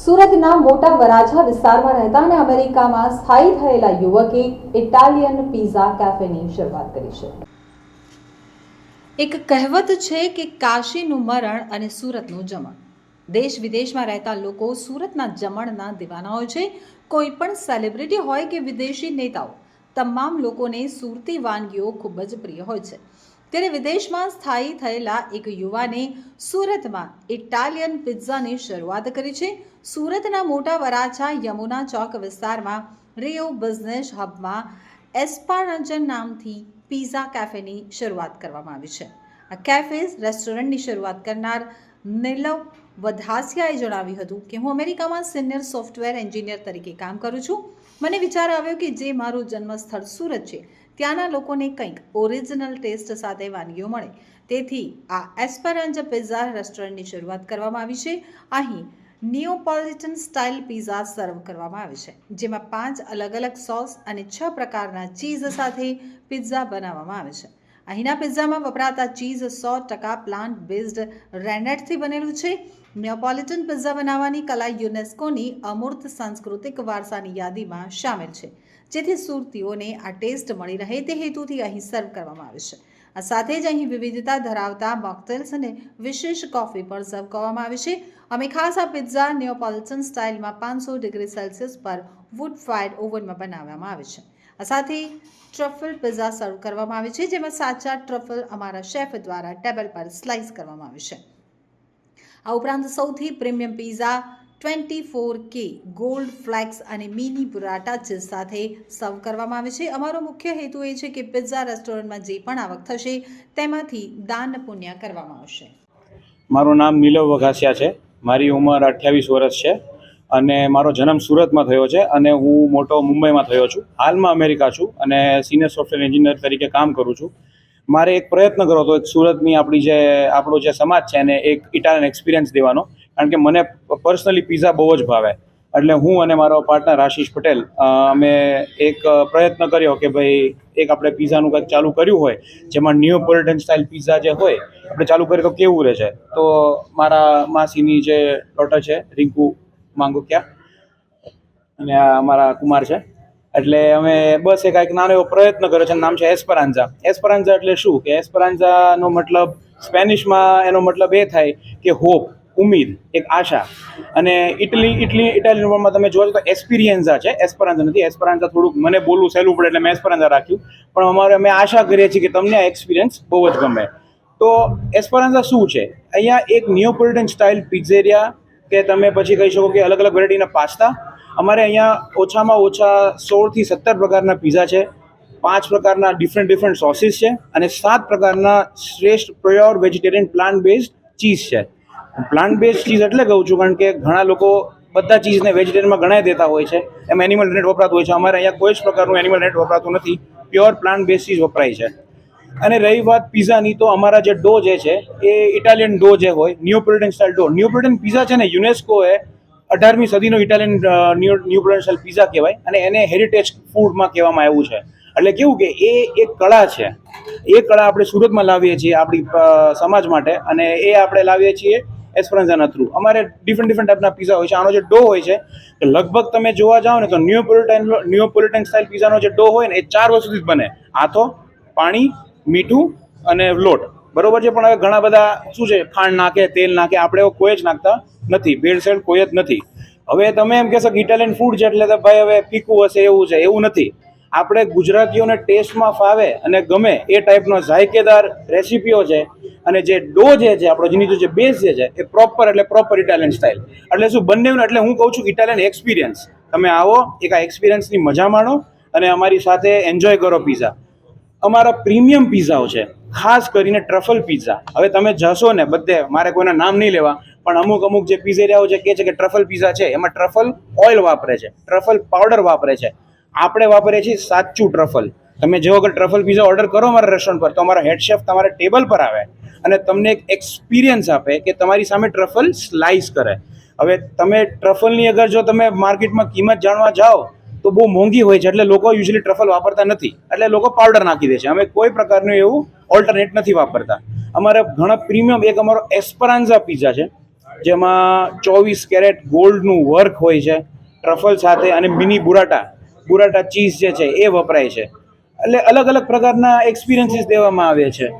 સુરતના મોટા વરાછા વિસ્તારમાં રહેતા અને અમેરિકામાં સ્થાયી થયેલા યુવકે ઇટાલિયન પિઝા કેફેની શરૂઆત કરી છે. એક કહેવત છે કે કાશીનું મરણ અને સુરતનું જમણ. દેશ વિદેશમાં રહેતા લોકો સુરતના જમણના દીવાના હોય છે. કોઈ પણ સેલિબ્રિટી હોય કે વિદેશી નેતાઓ, તમામ લોકોને સુરતી વાનગીઓ ખૂબ જ પ્રિય હોય છે. ત્યારે વિદેશમાં સ્થાયી થયેલા એક યુવાને સુરતમાં ઇટાલિયન પિઝાની શરૂઆત કરી છે. સુરતના મોટા વરાછા યમુના ચોક વિસ્તારમાં રિયો બિઝનેસ હબમાં એસ્પારંજન નામથી પિઝા કેફેની શરૂઆત કરવામાં આવી છે. આ કેફેઝ રેસ્ટોરન્ટની શરૂઆત કરનાર નીલવ વધાસિયાએ જણાવ્યું હતું કે, હું અમેરિકામાં સિનિયર સોફ્ટવેર એન્જિનિયર તરીકે કામ કરું છું. મને વિચાર આવ્યો કે જે મારું જન્મસ્થળ સુરત છે, ત્યાંના લોકોને કંઈક ઓરિજિનલ ટેસ્ટ સાથે વાનગીઓ મળે. તેથી આ એસ્પરન્જ પિઝા રેસ્ટોરન્ટની શરૂઆત કરવામાં આવી છે. અહીં નિયોપોલિટન સ્ટાઇલ પિઝા સર્વ કરવામાં આવે છે, જેમાં પાંચ અલગ અલગ સોસ અને છ પ્રકારના ચીઝ સાથે પિઝા બનાવવામાં આવે છે. અહીંના પિઝામાં વપરાતા ચીઝ સો ટકા પ્લાન્ટ બેઝડ રેનેટથી બનેલું છે. નેપોલિટન પિઝા બનાવવાની કલા યુનેસ્કોની અમૂર્ત સાંસ્કૃતિક વારસાની યાદીમાં સામેલ છે. જેથી સુરતીઓને આ ટેસ્ટ મળી રહે તે હેતુથી અહીં સર્વ કરવામાં આવે છે. આ સાથે જ અહીં વિવિધતા ધરાવતા મોકટેલ્સ અને વિશેષ કોફી પણ સર્વ કરવામાં આવે છે. અમે ખાસ આ પિઝા નેઓપોલિટન સ્ટાઇલમાં પાંચસો ડિગ્રી સેલ્સિયસ પર વુડ ફાયર્ડ ઓવનમાં બનાવવામાં આવે છે. આ સાથે ટ્રફલ પિઝા સર્વ કરવામાં આવે છે, જેમાં સાચા ટ્રફલ અમારા શેફ દ્વારા ટેબલ પર સ્લાઇસ કરવામાં આવે છે. આ ઉપરાંત સૌથી premium pizza twenty four K, gold flakes અને મિની બુરાટા ચીઝ સાથે સર્વ કરવામાં આવે છે. અમારો મુખ્ય હેતુ એ છે કે પિઝા રેસ્ટોરન્ટમાં જે પણ આવક થશે, તેમાંથી દાન પુણ્ય કરવામાં આવશે. મારું નામ નીલવ વઘાસિયા છે. મારી ઉંમર અઠ્યાવીસ વર્ષ છે. અને મારો જન્મ સુરતમાં થયો છે અને હું મોટો મુંબઈમાં થયો છું. હાલમાં અમેરિકા છું અને સિનિયર સોફ્ટવેર એન્જિનિયર તરીકે કામ કરું છું. મારે એક પ્રયત્ન કર્યો હતો, એક સુરતની આપણી જે, આપણો જે સમાજ છે એને એક ઇટાલિયન એક્સપિરિયન્સ દેવાનો. કારણ કે મને પર્સનલી પિઝા બહુ જ ભાવે. એટલે હું અને મારો પાર્ટનર આશીષ પટેલ અમે એક પ્રયત્ન કર્યો કે ભાઈ, એક આપણે પિઝાનું કંઈક ચાલુ કર્યું હોય, જેમાં ન્યુપોલિટન સ્ટાઇલ પીઝા જે હોય, આપણે ચાલુ કરીએ તો કેવું રહે છે? તો મારા માસીની જે ડોટર છે, રિંકુ માંગુકિયા અને આ અમારા કુમાર છે. એટલે અમે બસ એક નાનો એવો પ્રયત્ન કર્યો છે નામ છે એસ્પરાન્ઝા એસ્પરાન્ઝા એટલે શું? કે એસ્પરાન્ઝાનો મતલબ સ્પેનિશમાં એનો મતલબ એ થાય કે હોપ ઉમ્મીદ એક આશા. અને ઇટલી ઇટલી, ઇટાલિયન વર્ડમાં તમે જોવો તો એસ્પિરિયન્ઝા છે. એસ્પરાન્ઝા નથી એસ્પરાન્ઝા થોડુંક મને બોલવું સહેલું પડે એટલે મેં એસ્પરાન્ઝા રાખ્યું. પણ અમારે, અમે આશા કરીએ છીએ કે તમને આ એક્સપિરિયન્સ બહુ જ ગમે. તો એસ્પરાન્ઝા શું છે? અહીંયા એક નિયોપોલિટન સ્ટાઇલ પિઝેરિયા કે તમે પછી કહી શકો કે અલગ અલગ વેરાયટીના પાસ્તા. અમારે અહીંયા ઓછામાં ઓછા સોળથી સત્તર પ્રકારના પીઝા છે. પાંચ પ્રકારના ડિફરન્ટ ડિફરન્ટ સોસીસ છે અને સાત પ્રકારના શ્રેષ્ઠ pure vegetarian plant based cheese છે. પ્લાન્ટ બેઝડ ચીઝ એટલે કહું છું કારણ કે ઘણા લોકો બધા ચીઝને વેજીટેરિયનમાં ગણાય દેતા હોય છે. એમ એનિમલ નેટ વપરાતું હોય છે. અમારે અહીંયા કોઈ જ પ્રકારનું એનિમલ નેટ વપરાતું નથી. પ્યોર પ્લાન્ટ બેઝ ચીઝ વપરાય છે. અને રહી વાત પિઝાની, તો અમારા જે ડો જે છે, એ ઇટાલિયન ડો જે હોય ન્યુપ્રિટન સ્ટાઇલ ડો. ન્યુપ્રિટન પિઝા છે ને યુનેસ્કોએ અઢારમી સદીનો ઇટાલિયન ન્યુપ્રિટન સ્ટાઇલ પિઝા કહેવાય અને એને હેરિટેજ ફૂડમાં કહેવામાં આવ્યું છે. એટલે કેવું કે, એ એક કળા છે. એ કળા આપણે સુરતમાં લાવીએ છીએ આપણી સમાજ માટે અને એ આપણે લાવીએ છીએ એસ્પરન્ઝાના થ્રુ અમારે ડિફરન્ટ ડિફરન્ટ ટાઈપના પિઝા હોય છે. આનો જે ડો હોય છે, કે લગભગ તમે જોવા જાઓ ને, તો ન્યુપોલિટન ન્યુપોલિટન સ્ટાઇલ પીઝાનો જે ડો હોય ને, એ ચાર વસ્તુથી જ બને. આથો પાણી મીઠું અને લોટ. બરોબર છે? પણ હવે ઘણા બધા શું છે? ખાંડ નાખે, તેલ નાખે, આપણે કોઈ જ નાખતા નથી. ભેળસેળ કોઈ જ નથી. હવે તમે એમ કહેશો કે ઇટાલિયન ફૂડ છે એટલે ભાઈ હવે પીકું હશે, એવું છે. એવું નથી. આપણે ગુજરાતીઓને ટેસ્ટમાં ફાવે અને ગમે એ ટાઈપનો ઝાયકેદાર રેસીપીઓ છે અને જે ડો જે છે, આપણો જેની જે બેઝ જે છે, એ પ્રોપર એટલે પ્રોપર ઇટાલિયન સ્ટાઇલ એટલે શું બંને એટલે હું કહું છું ઇટાલિયન એક્સપિરિયન્સ તમે આવો, એક આ એક્સપિરિયન્સની મજા માણો અને અમારી સાથે એન્જોય કરો પિઝા અમારા પ્રીમિયમ પિઝાઓ છે, ખાસ કરીને ટ્રફલ પીઝા. હવે તમે જશો ને બધે, મારે કોઈના નામ નહીં લેવા, પણ અમુક અમુક જે પિઝેરિયાઓ છે કે છે કે ટ્રફલ પિઝા છે, એમાં ટ્રફલ ઓઇલ વાપરે છે, ટ્રફલ પાવડર વાપરે છે. આપણે વાપરીએ છીએ સાચું ટ્રફલ. તમે જેવો કે ટ્રફલ પીઝા ઓર્ડર કરો મારા રેસ્ટોરન્ટ પર, તો અમારા હેડશેફ તમારા ટેબલ પર આવે અને તમને એક એક્સપિરિયન્સ આપે કે તમારી સામે ટ્રફલ સ્લાઇસ કરે. હવે તમે ટ્રફલની અગર જો તમે માર્કેટમાં કિંમત જાણવા જાઓ તો બહુ મોંઘી હોય છે એટલે લોકો યુઝલી ટ્રફલ વાપરતા નથી. એટલે લોકો પાવડર નાખી દે છે. અમે કોઈ પ્રકારનું એવું ઓલ્ટરનેટ નથી વાપરતા. અમારે ઘણા પ્રીમિયમ એક અમારો એસ્પરાન્ઝા પીઝા છે, જેમાં ચોવીસ કેરેટ ગોલ્ડનું વર્ક હોય છે ટ્રફલ સાથે અને મિની બુરાટા બુરાટા ચીઝ જે છે એ વપરાય છે. એટલે અલગ અલગ પ્રકારના એક્સપિરિયન્સીસ દેવામાં આવે છે.